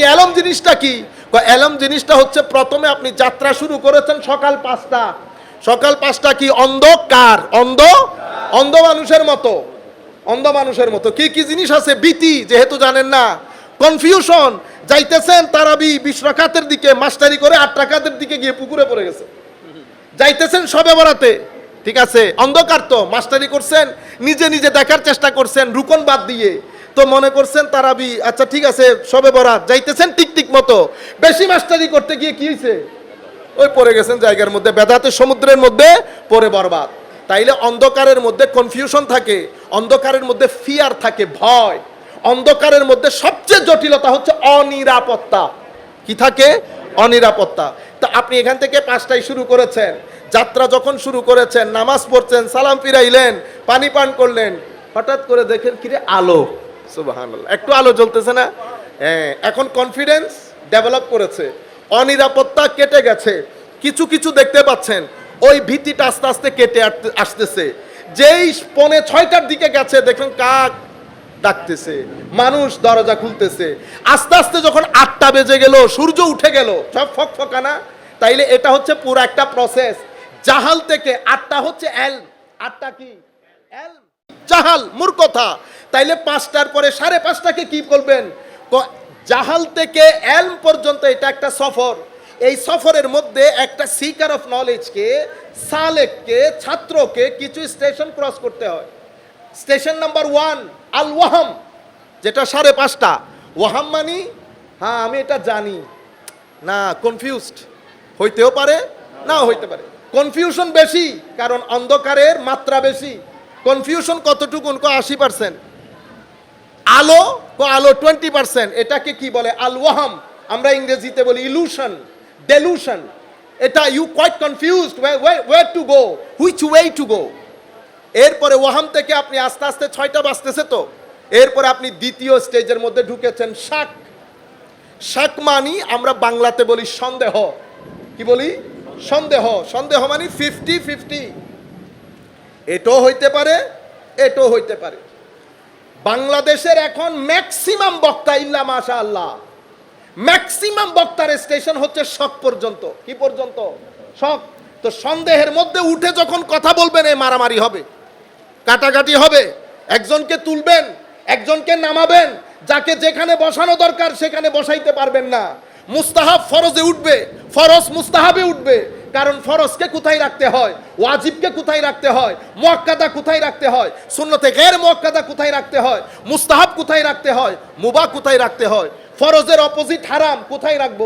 আপনি অ্যালম জিনিসটা কি? অ্যালম জিনিসটা হচ্ছে প্রথমে আপনি যাত্রা শুরু করেছেন সকাল পাঁচটা। সকাল পাঁচটা কি অন্ধকার? অন্ধ? অন্ধ মানুষের মতো। অন্ধ মানুষের মতো। কি কি জিনিস আছে? ভীতি, যেহেতু জানেন না। কনফিউশন, যাইতেছেন তারাবি বিশ দিকে, মাস্টারি করে আট রাকাতের দিকে গিয়ে পুকুরে পড়ে গেছে। যাইতেছেন সবে বরাতে। ঠিক আছে? অন্ধকার তো, মাস্টারি করছেন, নিজে নিজে দেখার চেষ্টা করছেন, রুকন বাদ দিয়ে। তো মনে করছেন তারাবি আচ্ছা ঠিক আছে, সবে বরাত, যাইতেছেন টিক টিক মতো। বেশি মাস্টারি করতে গিয়ে কি হয়েছে ওই পড়ে গেছেন জায়গার মধ্যে, বেদাতে সমুদ্রের মধ্যে পড়ে বরবাদ। তাইলে অন্ধকারের মধ্যে কনফিউশন থাকে, অন্ধকারের মধ্যে ফিয়ার থাকে, ভয়। অন্ধকারের মধ্যে সবচেয়ে জটিলতা হচ্ছে অনিরাপত্তা। কি থাকে? অনিরাপত্তা। তো আপনি এখান থেকে পাঁচটায় শুরু করেছেন, যাত্রা যখন শুরু করেছেন, নামাজ পড়ছেন, সালাম ফিরাইলেন, পানি পান করলেন, হঠাৎ করে দেখেন কিরে আলো। একটু আলো জ্বলতেছে না? হ্যাঁ এখন কনফিডেন্স ডেভেলপ করেছে। অনিরাপত্তা কেটে গেছে। কিছু কিছু দেখতে পাচ্ছেন, ওই ভীতিটা আস্তে আস্তে কেটে আসতেছে। যেই পনে ছয়টার দিকে গেছে, দেখেন কাক ডাকতেছে, মানুষ দরজা খুলতেছে। আস্তে আস্তে যখন আটটা বেজে গেল, সূর্য উঠে গেল, সব ফক ফকানা তাইলে এটা হচ্ছে পুরো একটা প্রসেস জাহাল থেকে আটটা হচ্ছে এল আটটা কি? এল জাহাল মূর্খতা। তাইলে পাঁচটার পরে সাড়ে পাঁচটাকে কি বলবেন? জাহাল থেকে এলম পর্যন্ত এটা একটা সফর। এই সফরের মধ্যে একটা সিকার অফ নলেজকে সালেককে, ছাত্রকে কিছু স্টেশন ক্রস করতে হয়। স্টেশন নাম্বার ওয়ান আল ওয়াহাম যেটা সাড়ে পাঁচটা। ওয়াহাম মানি? হ্যাঁ আমি এটা জানি। না কনফিউজড হইতেও পারে না হইতে পারে। কনফিউশন বেশি, কারণ অন্ধকারের মাত্রা বেশি। কনফিউশন কতটুকু? কো আশি পার্সেন্ট আলো কো আলো টোয়েন্টি পার্সেন্ট এটাকে কি বলে? আল ওয়াহাম আমরা ইংরেজিতে বলি ইলুশন ডেলুশন এটা you quite confused way to go which way to go এরপরে ওয়াহাম থেকে আপনি আস্তে আস্তে ছয়টা বাজতেছে তো। এরপরে আপনি দ্বিতীয় স্টেজের মধ্যে ঢুকেছেন শাক। শাক মানি আমরা বাংলাতে বলি সন্দেহ। কি বলি? সন্দেহ। সন্দেহ মানে ফিফটি ফিফটি এটাও হইতে পারে এটাও হইতে পারে। বাংলাদেশের এখন ম্যাক্সিমাম বক্তা ইল্লা মাশা আল্লাহ ম্যাক্সিমাম বক্তার স্টেশন হচ্ছে শক পর্যন্ত। কি পর্যন্ত? শক। তো সন্দেহের মধ্যে উঠে যখন কথা বলবেন, এ মারামারি হবে। কাটাকাটি হবে। একজনকে তুলবেন, একজনকে নামাবেন। যাকে যেখানে বসানো দরকার, সেখানে বসাইতে পারবেন না। মুস্তাহাব ফরজে উঠবে, ফরজ মুস্তাহাবে উঠবে। কারণ ফরজকে কোথায় রাখতে হয়? ওয়াজিবকে কোথায় রাখতে হয়? মোয়াক্কাদা কোথায় রাখতে হয়? শূন্যতে গের মোয়াক্কাদা কোথায় রাখতে হয়? মুস্তাহাব কোথায় রাখতে হয়? মুবা কোথায় রাখতে হয়? ফরজের অপোজিট হারাম কোথায় রাখব?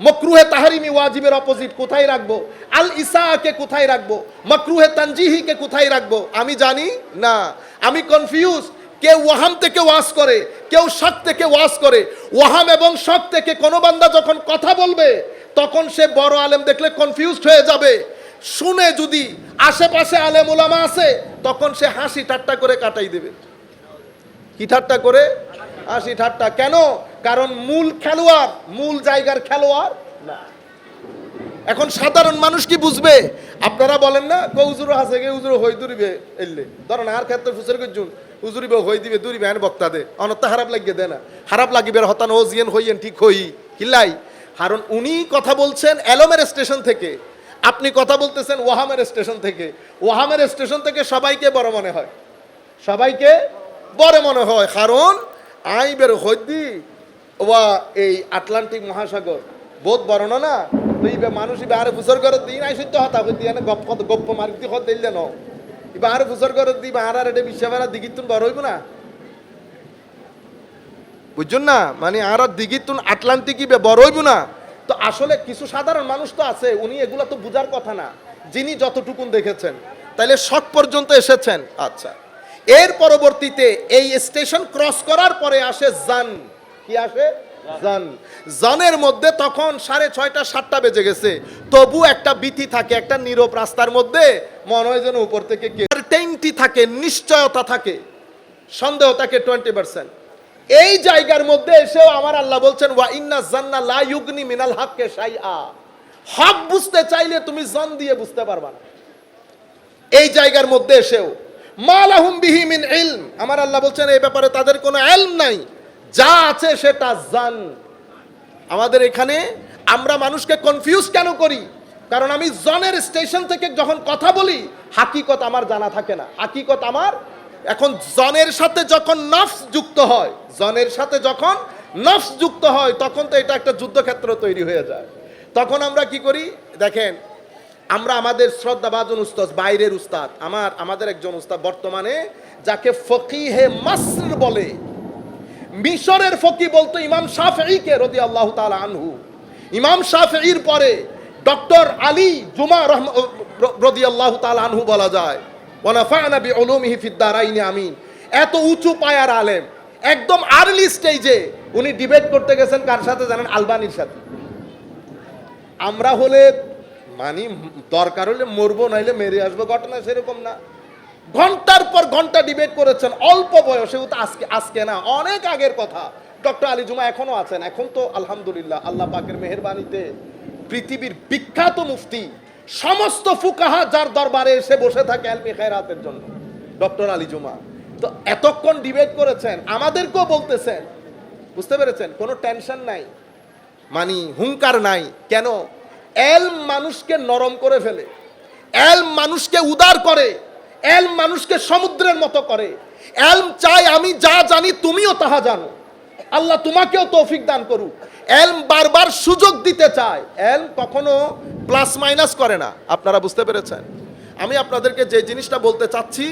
মকরুহে তাহারিমি ওয়াজিবের অপোজিট কোথায় রাখব? আল ইসাকে কোথায় রাখব? মকরুহে তানজিহিকে কোথায় রাখব? আমি জানি না। আমি কনফিউজ কেউ ওয়াহাম থেকে ওয়াজ করে, কেউ শক থেকে ওয়াজ করে। ওয়াহাম এবং শক থেকে কোনো বান্দা যখন কথা বলবে তখন সে বড় আলেম দেখলে কনফিউজড হয়ে যাবে। শুনে যদি আশেপাশে আলেম ওলামা আছে, তখন সে হাসি ঠাট্টা করে কাটাই দেবে। কি ঠাট্টা করে? হাসি ঠাট্টা। কেন? কারণ মূল খেলোয়াড়, মূল জায়গার খেলোয়াড় না। এখন সাধারণ মানুষ কি বুঝবে? আপনারা বলেন না কৌজুর হাসে গে উজুর হই দুরিবে এলে। ধরেন আর ক্ষেত্রে ফুসের করছুন উজুরিবে হই দিবে, দুরিবে হ্যান বক্তা দে। অনত্তা খারাপ লাগিয়ে দে না। খারাপ লাগিবে হতান ও জিয়েন হইয়েন ঠিক হই। কিলাই কারণ উনি কথা বলছেন এলমের স্টেশন থেকে। আপনি কথা বলতেছেন ওয়াহামের স্টেশন থেকে। ওয়াহামের স্টেশন থেকে সবাইকে বড় মনে হয়। সবাইকে বড় মনে হয়। কারণ আই বের হদ্দি ওয়া এই আটলান্টিক মহাসাগর। বোধ বড় না তুই মানুষ ইবে আরে ফুসর করে দিন, আই সত্য হতা হদ্দি এনে গপ গপ্প মারি দি হদ দিলে ন? ইবে আরে ফুসর করে দি বা আর এটা বিশ্ববেলা দিগিতুন বড় হইব না? বুঝছেন না? মানে আর দিগিতুন আটলান্টিক ইবে বড় হইব না। তো আসলে কিছু সাধারণ মানুষ তো আছে, উনি এগুলা তো বুঝার কথা না। যিনি যতটুকুন দেখেছেন, তাইলে শখ পর্যন্ত এসেছেন। আচ্ছা। এর পরবর্তীতে এই স্টেশন ক্রস করার পরে আসে জান। কি আসে? জান। জানের মধ্যে তখন সাড়ে ছয়টা, সাতটা বেজে গেছে। তবু একটা বিধি থাকে, একটা নীরব রাস্তার মধ্যে। মনে হয় যেন উপর থেকে থাকে, নিশ্চয়তা থাকে। সন্দেহ থাকে টোয়েন্টি পার্সেন্ট। এই জায়গার মধ্যে এসেও আমার আল্লাহ বলছেন, ওয়া ইন্না জান্না লা ইউগনি মিনাল হককে শাইআ। হক বুঝতে চাইলে তুমি জন দিয়ে বুঝতে পারবা না। এই জায়গার মধ্যে এসেও মালাহুম বিহি মিন ইলম। আমার আল্লাহ বলছেন, এই ব্যাপারে তাদের কোনো ইলম নাই। যা আছে সেটা জান। আমাদের এখানে আমরা মানুষকে কনফিউজ কেন করি? কারণ আমি জনের স্টেশন থেকে যখন কথা বলি, হাকিকত আমার জানা থাকে না। হাকিকত আমার এখন জনের সাথে যখন নফস যুক্ত হয়, জনের সাথে যখন নফস যুক্ত হয়, তখন তো এটা একটা যুদ্ধক্ষেত্র তৈরি হয়ে যায়। তখন আমরা কি করি? দেখেন, আমরা আমাদের শ্রদ্ধাভাজন উস্তাদ, বাইরের উস্তাদ, আমার, আমাদের একজন উস্তাদ বর্তমানে, যাকে ফকিহে মাসর বলে। মিশরের ফকি বলতো ইমাম শাফঈকে রদি আল্লাহ তাআলা আনহু। ইমাম শাফঈর পরে ডক্টর আলী জুমা রহম রদি আল্লাহ তাআলা আনহু বলা যায়। ওয়ানাফা'না বিউলুমিহি ফিদ দারাইনি, আমিন। এত উঁচু পায়ার আলেম, একদম আর্লি স্টেজে উনি ডিবেট করতে গেছেন কার সাথে জানেন? আলবানির সাথে। আমরা হলে মানি, দরকার হলে মরবো, নাইলে মেরে আসব, ঘটনা সেরকম না। ঘণ্টার পর ঘণ্টা ডিবেট করেছেন, অল্প বয়সে তো আজকে আজকে না, অনেক আগের কথা। ডক্টর আলী জুমা এখনও আছেন, এখন তো আলহামদুলিল্লাহ, আল্লাহ পাকের মেহেরবানিতে পৃথিবীর বিখ্যাত মুফতি সমস্ত ফুকাহা যার দরবারে এসে বসে থাকে আলমি খেরাতের জন্য। ডক্টর আলী জুমা। তো এতক্ষণ ডিবেট করেছেন, আমাদেরকেও বলতেছেন। বুঝতে পেরেছেন? কোনো টেনশন নাই। মানি হুঙ্কার নাই। কেন? এল মানুষকে নরম করে ফেলে। এল মানুষকে উদার করে। এল মানুষকে সমুদ্রের মতো করে। এলম চাই আমি যা জানি তুমিও তাহা জানো। আল্লাহ তোমাকেও তৌফিক দান করুক। এলম বারবার সুযোগ দিতে চায়। এলম কখনো প্লাস মাইনাস করে না। আপনারা বুঝতে পেরেছেন? আমি আপনাদেরকে যে জিনিসটা বলতে চাচ্ছি,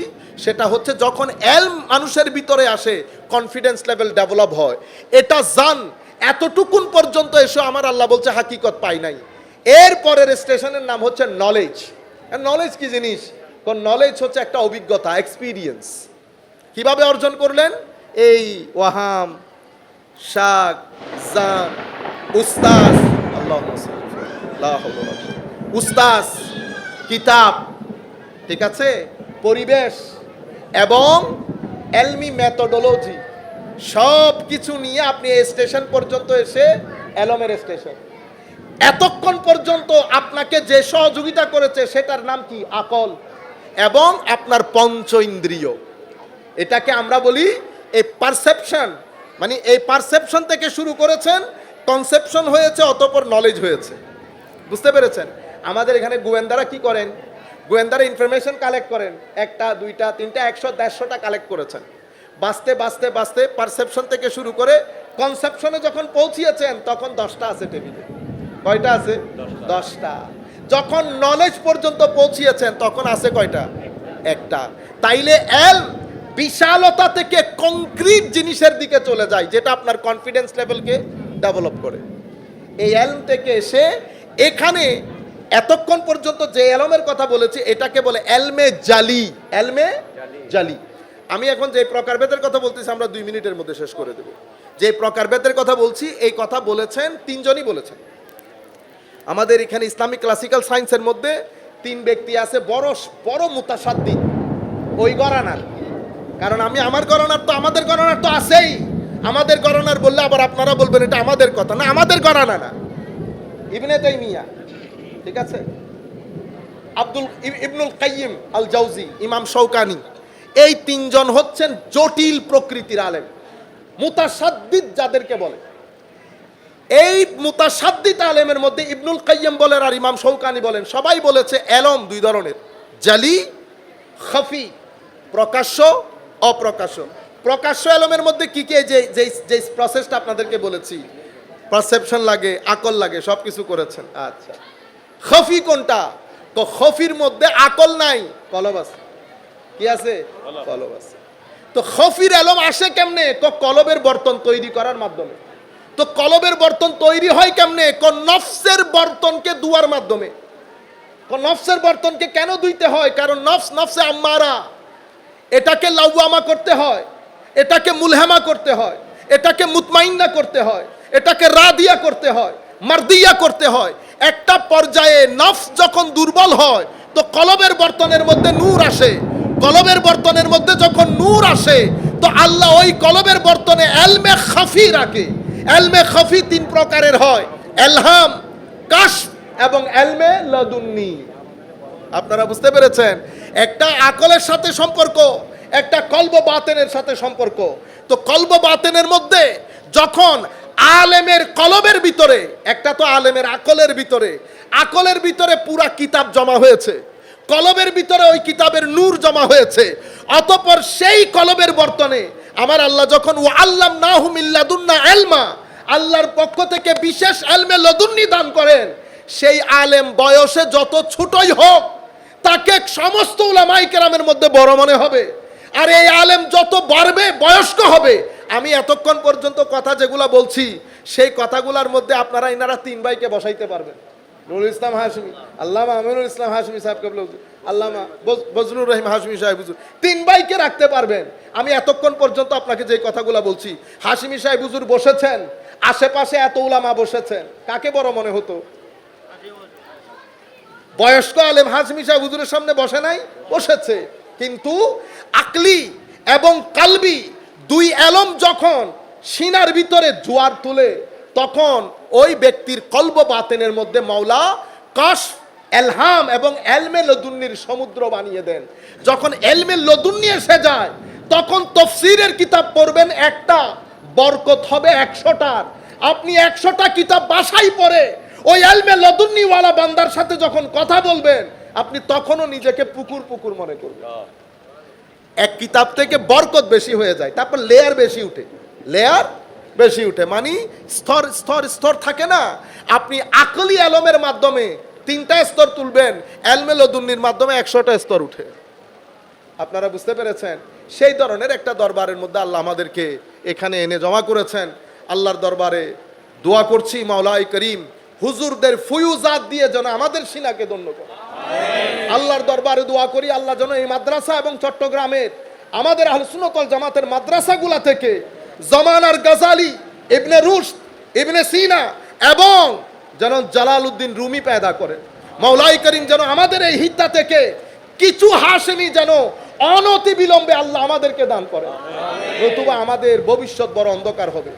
সেটা হচ্ছে যখন এল মানুষের ভিতরে আসে কনফিডেন্স লেভেল ডেভেলপ হয়। এটা জান, এতটুকুন পর্যন্ত এসে আমার আল্লাহ বলছে, হাকিকত পাই নাই। এর পরের স্টেশনের নাম হচ্ছে নলেজ নলেজ কি জিনিস? কোন নলেজ হচ্ছে একটা অভিজ্ঞতা এক্সপিরিয়েন্স কীভাবে অর্জন করলেন? এই ওয়াহাম শাক, জান, উস্তাজ, আল্লাহ উস্তাজ, কিতাব, ঠিক আছে? পরিবেশ এবং এলমি মেথোডোলজি সব কিছু নিয়ে আপনি স্টেশন পর্যন্ত এসে এলমের স্টেশন। এতক্ষণ পর্যন্ত আপনাকে যে সহযোগিতা করেছে, সেটার নাম কি? আকল। এবং আপনার পঞ্চ ইন্দ্রিয়। এটাকে আমরা বলি এই পারসেপশন মানে এই পারসেপশন থেকে শুরু করেছেন কনসেপশন হয়েছে অতপর নলেজ হয়েছে। বুঝতে পেরেছেন? আমাদের এখানে গোয়েন্দারা কি করেন? গোয়েন্দারা ইনফরমেশন কালেক্ট করেন। একটা দুইটা তিনটা একশো দেড়শোটা কালেক্ট করেছেন। বাঁচতে বাঁচতে বাঁচতে পারসেপশন থেকে শুরু করে কনসেপশনে যখন পৌঁছিয়েছেন তখন দশটা আছে টেবিলে কয়টা আছে? দশটা। যখন নলেজ পর্যন্ত পৌঁছিয়েছেন তখন আছে কয়টা? একটা। তাইলে এল বিশালতা থেকে কংক্রিট জিনিসের দিকে চলে যায় যেটা আপনার কনফিডেন্স লেভেলকে ডেভেলপ করে। এই এলম থেকে এসে এখানে এতক্ষণ পর্যন্ত যে এলমের কথা বলেছি এটাকে বলে এলমে জালি। এলমে জালি। আমি এখন যে প্রকারভেদের কথা বলতেছি আমরা দুই মিনিটের মধ্যে শেষ করে দেব। যে প্রকারভেদের কথা বলছি এই কথা বলেছেন তিনজনই বলেছেন। আমাদের এখানে ইসলামিক ক্লাসিক্যাল সায়েন্সের মধ্যে তিন ব্যক্তি আছে বড় বড় মুতাসাদ্দি ওই গরানার কারণ আমি আমার গণনার তো, আমাদের গণনার তো আছেই। আমাদের গণনার বললে আবার আপনারা বলবেন এটা আমাদের কথা। না, আমাদের গণনা না। ইবনে তাইমিয়া, ঠিক আছে? আব্দুল ইবনুল কাইয়িম আল জাউজি ইমাম শৌকানি এই তিনজন হচ্ছেন জটিল প্রকৃতির আলেম। মুতাসাদ্দিদ যাদেরকে বলে। এই মুতাসাদ্দিদ আলেমের মধ্যে ইবনুল কাইয়িম বলেন আর ইমাম শৌকানি বলেন, সবাই বলেছে এলম দুই ধরনের। জালি, খফি, প্রকাশ্য অপ্রকাশ্য। প্রকাশ্য এলমের মধ্যে কি কি যে যে যে প্রসেসটা আপনাদেরকে বলেছি? পারসেপশন লাগে আকল লাগে সব কিছু করেছেন। আচ্ছা। খফি কোনটা? তো খফির মধ্যে আকল নাই। কলব আছে। কি আছে? কলব। আছে। তো খফির এলম আসে কেমনে? তো কলবের বর্তন তৈরি করার মাধ্যমে। তো কলবের বর্তন তৈরি হয় কেমনে? ক নফসের বর্তনকে দুয়ার মাধ্যমে। ক নফসের বর্তনকে কেন দুইতে হয়? কারণ নফস নফসে আম্মারা। এটাকে লাউয়ামা করতে হয়, এটাকে মুলহেমা করতে হয়, এটাকে মুতমাইন্না করতে হয়, এটাকে রাদিয়া করতে হয়, মারদিয়া করতে হয়। একটা পর্যায়ে নফস যখন দুর্বল হয়, তো কলবের বর্তনের মধ্যে নূর আসে। কলবের বর্তনের মধ্যে যখন নূর আসে, তো আল্লাহ ওই কলবের বর্তনে এলমে খাফি রাখে। এলমে খাফি তিন প্রকারের হয়, এলহাম কাশ এবং এলমে লাদুন্নি। আপনারা বুঝতে পেরেছেন? একটা আকলের সাথে সম্পর্ক, একটা কলব বাতেনের সাথে সম্পর্ক। তো কলব বাতেনের মধ্যে যখন আলেমের কলবের ভিতরে, একটা তো আলেমের আকলের ভিতরে আকলের ভিতরে পুরা কিতাব জমা হয়েছে। কলবের ভিতরে ওই কিতাবের নূর জমা হয়েছে। অতপর সেই কলবের বর্তনে আমার আল্লাহ যখন ও আল্লাম না হুমিল্লাদুন্না এলমা আল্লাহর পক্ষ থেকে বিশেষ এলমে লদুন্নি দান করেন, সেই আলেম বয়সে যত ছোটই হোক তাকে সমস্ত উলামাই কেরামের মধ্যে বড় মনে হবে। আর এই আলেম যত বাড়বে, বয়স্ক হবে। আমি এতক্ষণ পর্যন্ত কথা যেগুলা বলছি, সেই কথাগুলোর মধ্যে আপনারা ইনারা তিন ভাইকে বসাইতে পারবেন। নুরুল ইসলাম হাশমি, আল্লামা আমিনুল ইসলাম হাসমি সাহেবকে আল্লামা বজ- বজলুর রহিম হাশমি সাহেব হুজুর। তিন ভাইকে রাখতে পারবেন। আমি এতক্ষণ পর্যন্ত আপনাকে যে কথাগুলো বলছি, হাশমি সাহেব হুজুর বসেছেন, আশেপাশে এত উলামা বসেছেন। কাকে বড় মনে হতো? বয়স্ক আলেম হাজমি সাহেব হুজুরের সামনে বসে নাই, বসেছে। কিন্তু আকলি এবং কালবি দুই এলম যখন সিনার ভিতরে জোয়ার তুলে, তখন ওই ব্যক্তির কল্ব বাতেনের মধ্যে মাওলা কাশ, এলহাম এবং এলমে লদুন্নির সমুদ্র বানিয়ে দেন। যখন এলমে লদুন্নি এসে যায়, তখন তফসিরের কিতাব পড়বেন একটা, বরকত হবে একশোটার। আপনি একশোটা কিতাব বাসাই পড়ে ওই আলমে লদুন্নিওয়ালা বান্দার সাথে যখন কথা বলবেন আপনি তখনও নিজেকে পুকুর পুকুর মনে করবেন। এক কিতাব থেকে বরকত বেশি হয়ে যায় তারপর লেয়ার বেশি উঠে। লেয়ার বেশি উঠে মানে স্তর স্তর স্তর থাকে না। আপনি আকলি আলমের মাধ্যমে তিনটা স্তর তুলবেন এলমে লদুন্নির মাধ্যমে একশোটা স্তর উঠে। আপনারা বুঝতে পেরেছেন? সেই ধরনের একটা দরবারের মধ্যে আল্লাহ আমাদেরকে এখানে এনে জমা করেছেন। আল্লাহর দরবারে দোয়া করছি মাওলাই করিম। হুজুরদের ফুয়ুজাত দিয়ে যেন আমাদের সিনাকে ধন্য করে। আল্লাহর দরবারে দোয়া করি, আল্লাহ যেন এই মাদ্রাসা এবং চট্টগ্রামের আমাদের আহলসুনতল জামাতের মাদ্রাসাগুলা থেকে জমানার গাজালি, ইবনে রুশ ইবনে সিনা এবং যেন জালাল উদ্দিন রুমি পেদা করেন মাওলাই করিম যেন আমাদের এই হিত্তা থেকে কিছু হাসেমি যেন অনতি বিলম্বে আল্লাহ আমাদেরকে দান করে। নতুবা আমাদের ভবিষ্যৎ বড় অন্ধকার হবে।